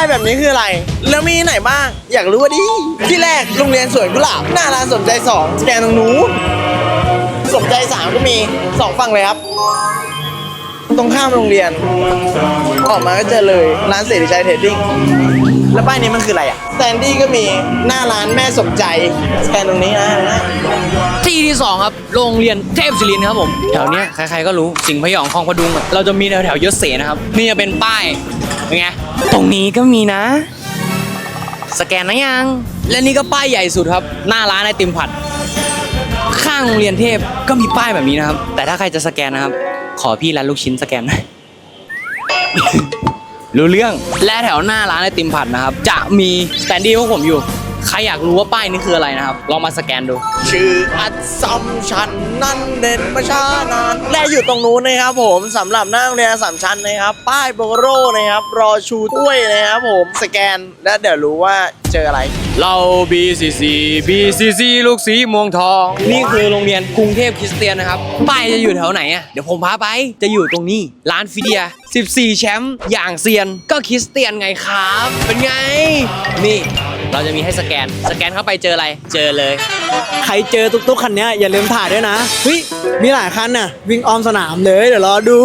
ายแบบนี้คืออะไร แล้วมีไหนบ้าง อยากรู้ว่าดิ ที่แรกโรงเรียนสวนกุหลาบ หน้าร้านสนใจสองสแกนตรงนู้นสนใจสามก็มีสองฝั่งเลยครับ ตรงข้ามโรงเรียน ออกมาก็เจอเลยร้านเสรีชัยเทรดดิ้งแล้วป้ายนี้มันคืออะไรอะสแตนดี้ก็มีหน้าร้านแม่สมใจสแกนตรงนี้นะ ที่ที่สองครับ โรงเรียนเทพศิรินทร์ครับผม แถวเนี้ยใครๆก็รู้ สิงห์พยองคลองพดุงอะเราจะมีแถวแถวๆยศเสนะครับ นี่จะเป็นป้าย เป็นไง ตรงนี้ก็มีนะ สแกนนะยัง และนี่ก็ป้ายใหญ่สุดครับ หน้าร้านไอติมผัด ข้างโรงเรียนเทพก็มีป้ายแบบนี้นะครับ แต่ถ้าใครจะสแกนนะครับ ขอพี่ร้านลูกชิ้นสแกนหน่อยรู้เรื่องและแถวหน้าร้านไอติมผัดนะครับ จะมีสแตนดี้พวกผมอยู่ ใครอยากรู้ว่าป้ายนี้คืออะไรนะครับ ลองมาสแกนดู ชื่ออัดซัมชันนั่นเด่นประชานานและอยู่ตรงนู้นนะครับผมสำหรับหน้าโรงเรียนอัสสัมชันนะครับ ป้ายโบโรนะครับ รอชูถ้วยนะครับผมสแกนแล้วเดี๋ยวรู้ว่าเจออะไร เรา BCC BCC ลูกสีเม่วงทอง นี่คือโรงเรียนกรุงเทพคริสเตียนนะครับ ป้ายจะอยู่แถวไหนอะ เดี๋ยวผมพาไป จะอยู่ตรงนี้ ร้านฟิเดีย 14 แชมป์อย่างเซียน ก็คริสเตียนไงครับ เป็นไง นี่ เราจะมีให้สแกน สแกนเข้าไปเจออะไร เจอเลย ใครเจอตุ๊กๆคันเนี้ยอย่าลืมถ่ายด้วยนะเฮ้ยมีหลายคันน่ะ วิ่งออมสนามเลยเดี๋ยวรอดู